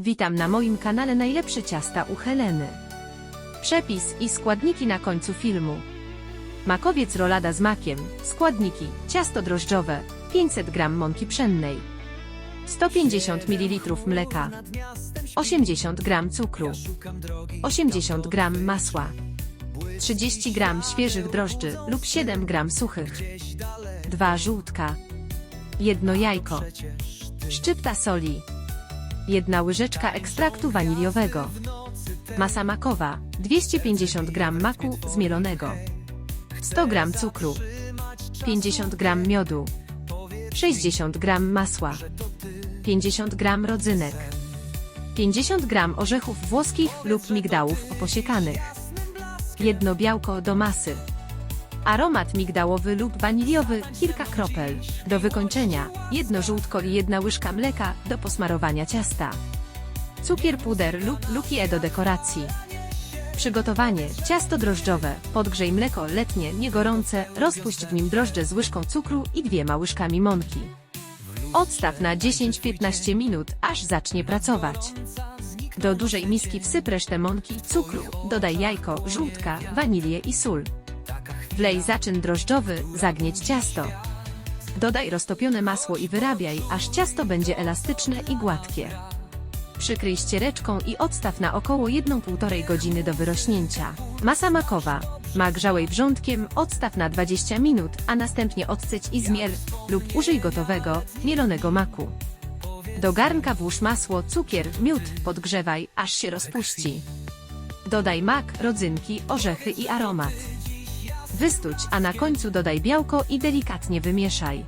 Witam na moim kanale Najlepsze ciasta u Heleny. Przepis i składniki na końcu filmu. Makowiec rolada z makiem, składniki, ciasto drożdżowe, 500 g mąki pszennej, 150 ml mleka, 80 g cukru, 80 g masła, 30 g świeżych drożdży lub 7 g suchych, 2 żółtka, 1 jajko, szczypta soli, 1 łyżeczka ekstraktu waniliowego, masa makowa, 250 g maku zmielonego, 100 g cukru, 50 g miodu, 60 g masła, 50 g rodzynek, 50 g orzechów włoskich lub migdałów oposiekanych, jedno białko do masy, aromat migdałowy lub waniliowy kilka kropel, do wykończenia, jedno żółtko i jedna łyżka mleka do posmarowania ciasta, cukier puder lub lukie do dekoracji. Przygotowanie. Ciasto drożdżowe. Podgrzej mleko letnie, niegorące, rozpuść w nim drożdże z łyżką cukru i dwiema łyżkami mąki. Odstaw na 10-15 minut, aż zacznie pracować. Do dużej miski wsyp resztę mąki, cukru, dodaj jajko, żółtka, wanilię i sól. Wlej zaczyn drożdżowy, zagnieć ciasto. Dodaj roztopione masło i wyrabiaj, aż ciasto będzie elastyczne i gładkie. Przykryj ściereczką i odstaw na około 1,5 godziny do wyrośnięcia. Masa makowa. Mak żałej wrzątkiem odstaw na 20 minut, a następnie odsyć i zmiel lub użyj gotowego, mielonego maku. Do garnka włóż masło, cukier, miód, podgrzewaj, aż się rozpuści. Dodaj mak, rodzynki, orzechy i aromat. Wystuć, a na końcu dodaj białko i delikatnie wymieszaj.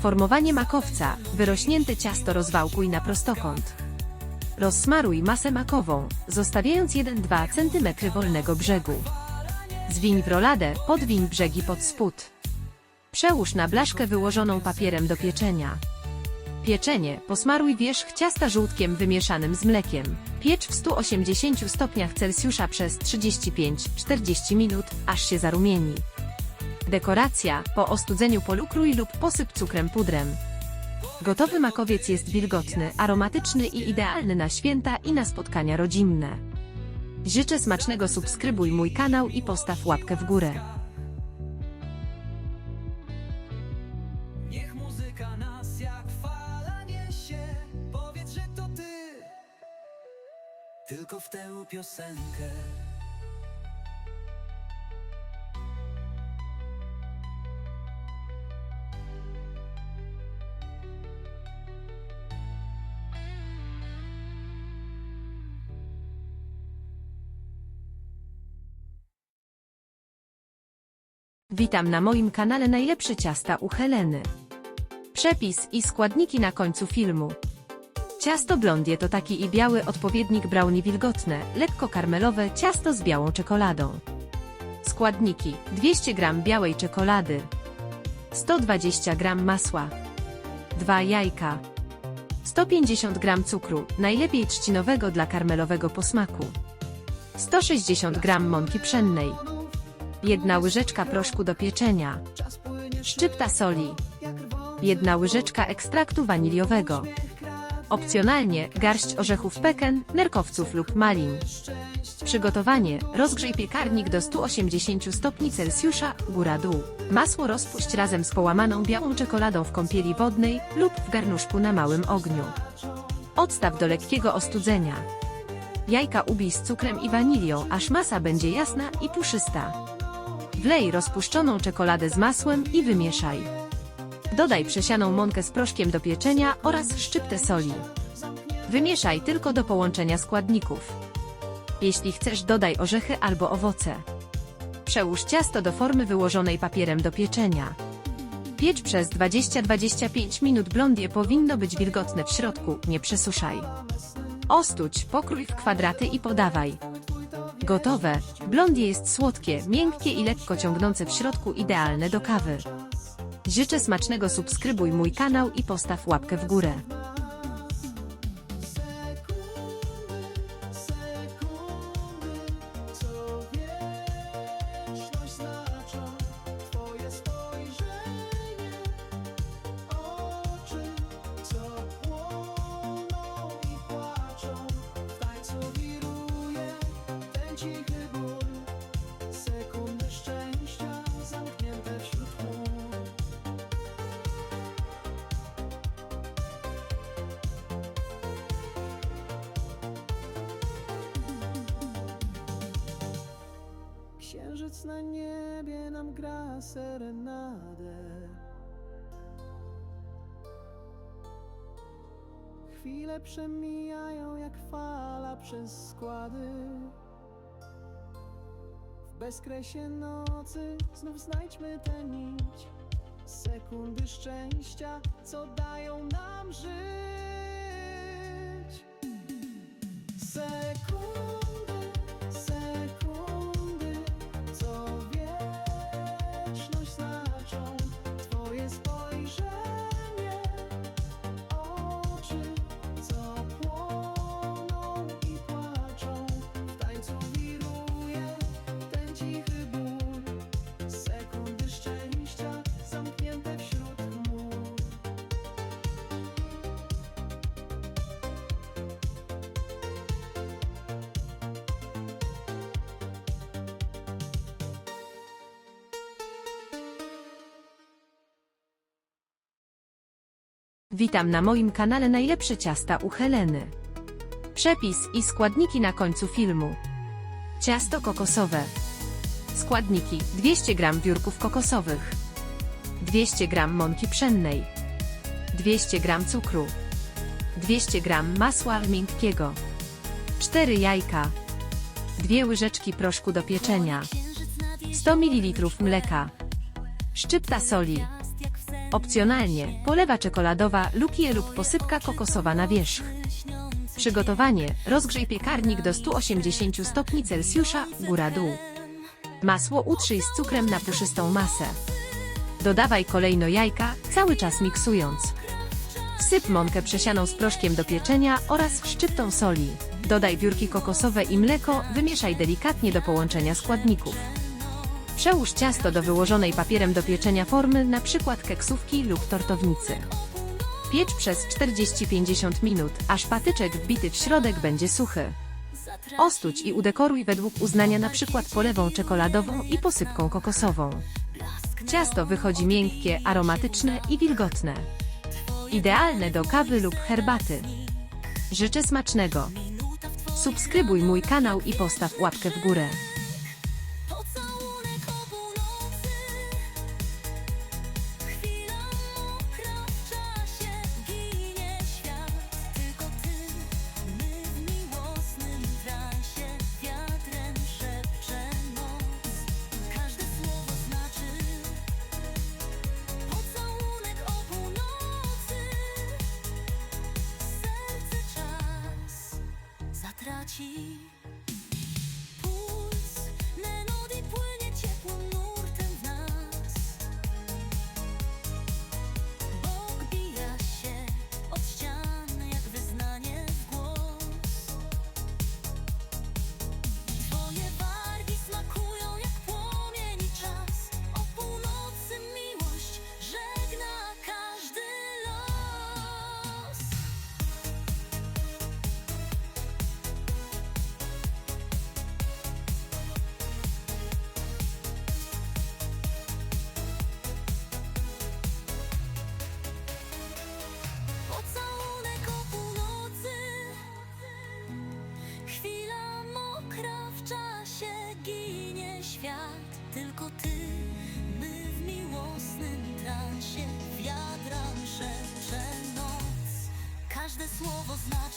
Formowanie makowca. Wyrośnięte ciasto rozwałkuj na prostokąt. Rozsmaruj masę makową, zostawiając 1-2 cm wolnego brzegu. Zwiń w roladę, podwiń brzegi pod spód. Przełóż na blaszkę wyłożoną papierem do pieczenia. Pieczenie, posmaruj wierzch ciasta żółtkiem wymieszanym z mlekiem. Piecz w 180 stopniach Celsjusza przez 35-40 minut, aż się zarumieni. Dekoracja, po ostudzeniu polukrój lub posyp cukrem pudrem. Gotowy makowiec jest wilgotny, aromatyczny i idealny na święta i na spotkania rodzinne. Życzę smacznego subskrybuj mój kanał i postaw łapkę w górę. Tylko w tę piosenkę Witam na moim kanale Najlepsze ciasta u Heleny. Przepis i składniki na końcu filmu. Ciasto blondie to taki i biały odpowiednik brownie wilgotne, lekko karmelowe ciasto z białą czekoladą. Składniki: 200 g białej czekolady, 120 g masła, 2 jajka, 150 g cukru, najlepiej trzcinowego dla karmelowego posmaku, 160 g mąki pszennej, jedna łyżeczka proszku do pieczenia, szczypta soli, jedna łyżeczka ekstraktu waniliowego. Opcjonalnie garść orzechów peken, nerkowców lub malin. Przygotowanie. Rozgrzej piekarnik do 180 stopni Celsjusza, góra-dół. Masło rozpuść razem z połamaną białą czekoladą w kąpieli wodnej lub w garnuszku na małym ogniu. Odstaw do lekkiego ostudzenia. Jajka ubij z cukrem i wanilią, aż masa będzie jasna i puszysta. Wlej rozpuszczoną czekoladę z masłem i wymieszaj. Dodaj przesianą mąkę z proszkiem do pieczenia oraz szczyptę soli. Wymieszaj tylko do połączenia składników. Jeśli chcesz dodaj orzechy albo owoce. Przełóż ciasto do formy wyłożonej papierem do pieczenia. Piecz przez 20-25 minut blondie powinno być wilgotne w środku, nie przesuszaj. Ostudź, pokrój w kwadraty i podawaj. Gotowe. Blondie jest słodkie, miękkie i lekko ciągnące w środku idealne do kawy. Życzę smacznego subskrybuj mój kanał i postaw łapkę w górę. Na niebie nam gra serenadę. Chwile przemijają jak fala przez składy. W bezkresie nocy znów znajdźmy tę nić. Sekundy szczęścia, co dają nam żyć. Witam na moim kanale Najlepsze ciasta u Heleny. Przepis i składniki na końcu filmu. Ciasto kokosowe. Składniki. 200 g biurków kokosowych, 200 g mąki pszennej, 200 g cukru, 200 g masła miękkiego, 4 jajka, 2 łyżeczki proszku do pieczenia, 100 ml mleka, szczypta soli, Opcjonalnie polewa czekoladowa lukije lub posypka kokosowa na wierzch. Przygotowanie. Rozgrzej piekarnik do 180 stopni Celsjusza, góra-dół. Masło utrzyj z cukrem na puszystą masę. Dodawaj kolejno jajka, cały czas miksując. Wsyp mąkę przesianą z proszkiem do pieczenia oraz szczyptą soli. Dodaj biurki kokosowe i mleko, wymieszaj delikatnie do połączenia składników. Przełóż ciasto do wyłożonej papierem do pieczenia formy, np. keksówki lub tortownicy. Piecz przez 40-50 minut, aż patyczek wbity w środek będzie suchy. Ostuć i udekoruj według uznania np. polewą czekoladową i posypką kokosową. Ciasto wychodzi miękkie, aromatyczne i wilgotne. Idealne do kawy lub herbaty. Życzę smacznego. Subskrybuj mój kanał i postaw łapkę w górę. 大气 слово значить.